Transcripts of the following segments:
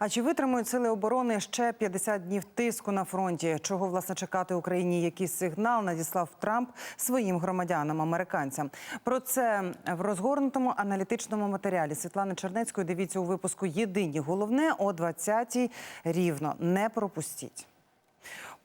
А чи витримують сили оборони ще 50 днів тиску на фронті? Чого власне чекати Україні? Який сигнал надіслав Трамп своїм громадянам американцям? Про це в розгорнутому аналітичному матеріалі Світлани Чернецької. Дивіться у випуску Єдині головне о 20-й рівно. Не пропустіть.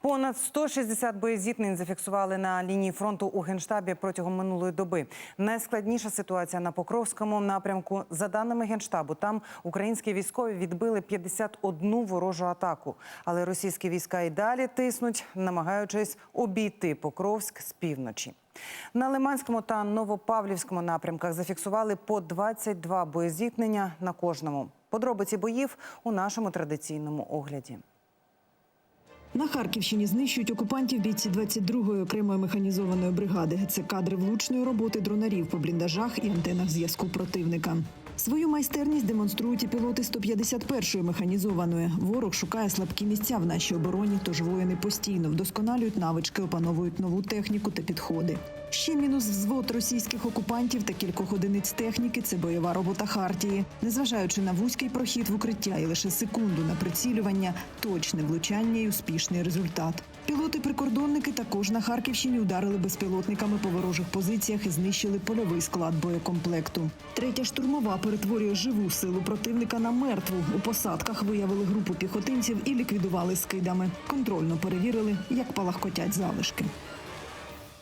Понад 160 боєзіткнень зафіксували на лінії фронту у генштабі протягом минулої доби. Найскладніша ситуація на Покровському напрямку. За даними генштабу, там українські військові відбили 51 ворожу атаку. Але російські війська і далі тиснуть, намагаючись обійти Покровськ з півночі. На Лиманському та Новопавлівському напрямках зафіксували по 22 боєзіткнення на кожному. Подробиці боїв у нашому традиційному огляді. На Харківщині знищують окупантів бійці 22-ї окремої механізованої бригади. Це кадри влучної роботи дронарів по бліндажах і антенах зв'язку противника. Свою майстерність демонструють і пілоти 151-ї механізованої. Ворог шукає слабкі місця в нашій обороні, тож воїни постійно вдосконалюють навички, опановують нову техніку та підходи. Ще мінус взвод російських окупантів та кількох одиниць техніки це бойова робота Хартії. Незважаючи на вузький прохід в укриття і лише секунду на прицілювання, точне влучання і успішний результат. Пілоти-прикордонники також на Харківщині ударили безпілотниками по ворожих позиціях і знищили польовий склад боєкомплекту. Третя штурмова перетворює живу силу противника на мертву. У посадках виявили групу піхотинців і ліквідували скидами. Контрольно перевірили, як палахкотять залишки.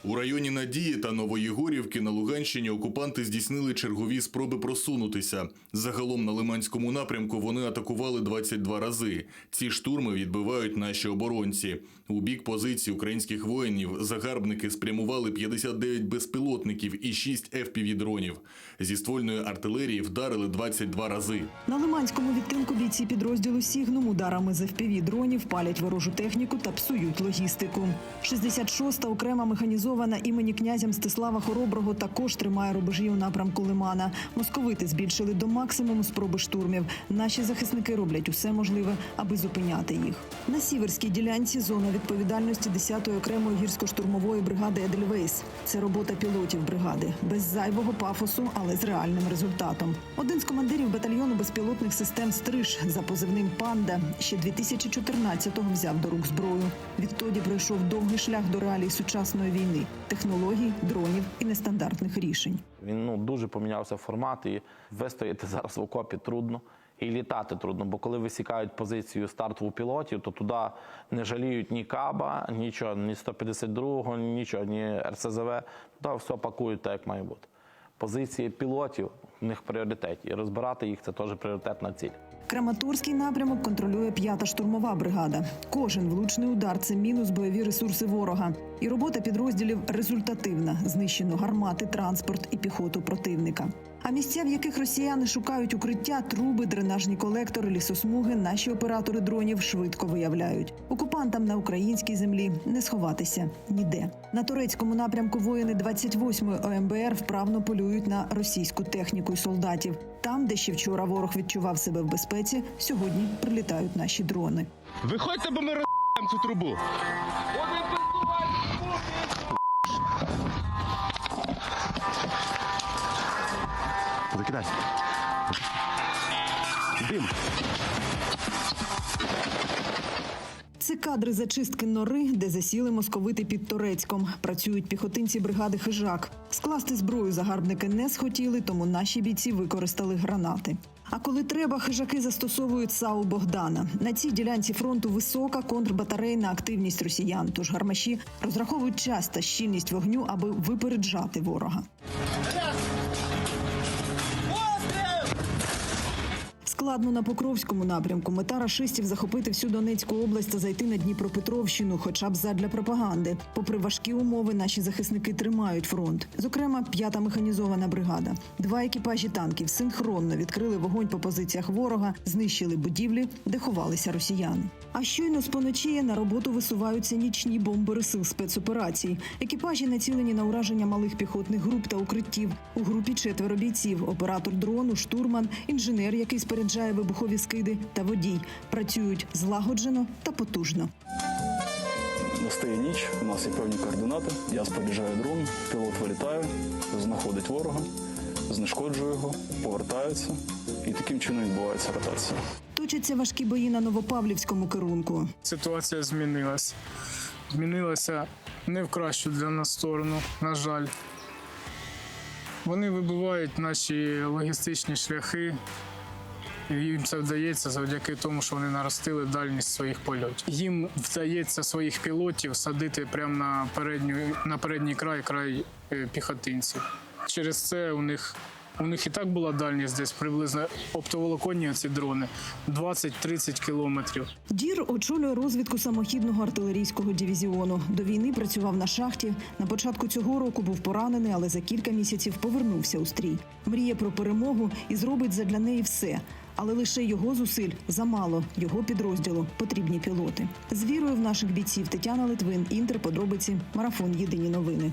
У районі Надії та Новоєгорівки на Луганщині окупанти здійснили чергові спроби просунутися. Загалом на Лиманському напрямку вони атакували 22 рази. Ці штурми відбивають наші оборонці. У бік позицій українських воїнів загарбники спрямували 59 безпілотників і 6 FPV-дронів. Зі ствольної артилерії вдарили 22 рази. На Лиманському відтинку бійці підрозділу Сігнум ударами з FPV дронів палять ворожу техніку та псують логістику. 66-та окрема механізована імені князя Мстислава Хороброго також тримає рубежі у напрямку Лимана. Московити збільшили до максимуму спроби штурмів. Наші захисники роблять усе можливе, аби зупиняти їх. На сіверській ділянці зона відповідальності 10-ї окремої гірсько-штурмової бригади Едельвейс. Це робота пілотів бригади без зайвого пафосу, але з реальним результатом. Один з командирів батальйону безпілотних систем Стриж за позивним Панда ще 2014-го взяв до рук зброю. Відтоді пройшов довгий шлях до реалій сучасної війни, технологій, дронів і нестандартних рішень. Він ну дуже помінявся формат, і вистояти зараз в окопі трудно. І літати трудно, бо коли висікають позицію стартову пілотів, то туди не жаліють ні каба, нічого, ні 152-го, нічого, ні РСЗВ. Туди все пакують так, як має бути. Позиції пілотів в них пріоритет, і розбирати їх це теж пріоритетна ціль. Краматорський напрямок контролює п'ята штурмова бригада. Кожен влучний удар це мінус бойові ресурси ворога. І робота підрозділів результативна. Знищено гармати, транспорт і піхоту противника. А місця, в яких росіяни шукають укриття, труби, дренажні колектори, лісосмуги, наші оператори дронів швидко виявляють. Окупантам на українській землі не сховатися ніде. На турецькому напрямку воїни 28-ї ОМБР вправно полюють на російську техніку й солдатів. Там, де ще вчора ворог відчував себе в безпеці, сьогодні прилітають наші дрони. Виходьте, бо ми роз'їмо цю трубу. Закидай. Дим. Це кадри зачистки нори, де засіли московити під Торецьком. Працюють піхотинці бригади Хижак. Скласти зброю загарбники не схотіли, тому наші бійці використали гранати. А коли треба, хижаки застосовують САУ Богдана. На цій ділянці фронту висока контрбатарейна активність росіян. Тож гармаші розраховують час та щільність вогню, аби випереджати ворога. Складно на Покровському напрямку. Мета рашистів захопити всю Донецьку область та зайти на Дніпропетровщину, хоча б задля пропаганди. Попри важкі умови, наші захисники тримають фронт. Зокрема, п'ята механізована бригада. Два екіпажі танків синхронно відкрили вогонь по позиціях ворога, знищили будівлі, де ховалися росіяни. А щойно з поночі на роботу висуваються нічні бомбери сил спецоперацій. Екіпажі націлені на ураження малих піхотних груп та укриттів. У групі четверо бійців: оператор дрону, штурман, інженер, який споряджає вибухові скиди, та водій. Працюють злагоджено та потужно. Настає ніч, у нас є певні координати. Я споряджаю дрон, пілот вилітає, знаходить ворога, знешкоджує його, повертається, і таким чином відбувається ротація. Точаться важкі бої на Новопавлівському керунку. ситуація змінилась. Змінилася не в кращу для нас сторону, на жаль. Вони вибивають наші логістичні шляхи. Їм це вдається завдяки тому, що вони наростили дальність своїх польотів. Їм вдається своїх пілотів садити прямо на, передню, на передній край, край е, піхотинців. Через це у них, у них і так була дальність десь приблизно оптоволоконні ці дрони 20-30 кілометрів. Дір очолює розвідку самохідного артилерійського дивізіону. До війни працював на шахті. На початку цього року був поранений, але за кілька місяців повернувся у стрій. Мріє про перемогу і зробить задля неї все. Але лише його зусиль замало. Його підрозділу потрібні пілоти. З вірою в наших бійців Тетяна Литвин, Інтер, подробиці, марафон. Єдині новини.